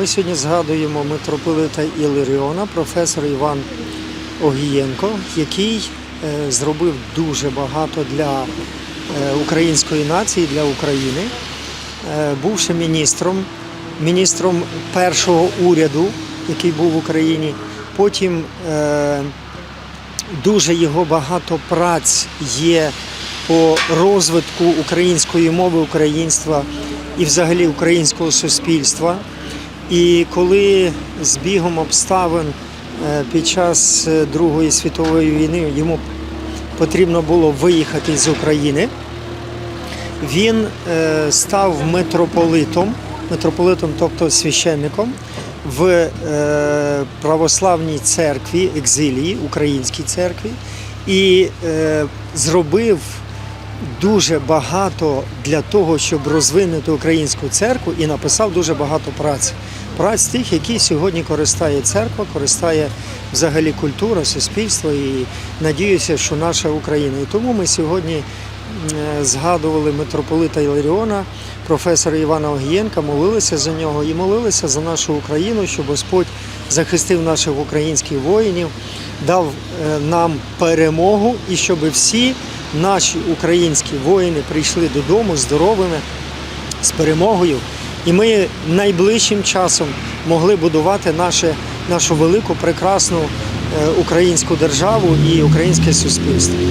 Ми сьогодні згадуємо митрополита Іларіона, професора Іван Огієнко, який е, зробив дуже багато для е, української нації, для України, Е, бувши міністром, міністром першого уряду, який був в Україні. Потім дуже його багато праць є по розвитку української мови, українства і взагалі українського суспільства. І коли з бігом обставин е, під час е, Другої світової війни йому потрібно було виїхати з України, він е, став митрополитом, митрополитом, тобто священником в православній церкві, екзилії, українській церкві, і зробив дуже багато для того, щоб розвинути українську церкву, і написав дуже багато праць. Праць тих, які сьогодні користає церква, користає взагалі культура, суспільство і надіюся, що наша Україна. І тому ми сьогодні е, згадували митрополита Іларіона, професора Івана Огієнка, молилися за нього і молилися за нашу Україну, щоб Господь захистив наших українських воїнів, дав е, нам перемогу і щоб всі наші українські воїни прийшли додому здоровими, з перемогою. І ми найближчим часом могли будувати наше, нашу велику прекрасну е, українську державу і українське суспільство.